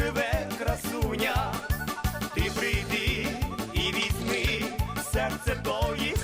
живе красуня, ти прийди і візьми серце тої.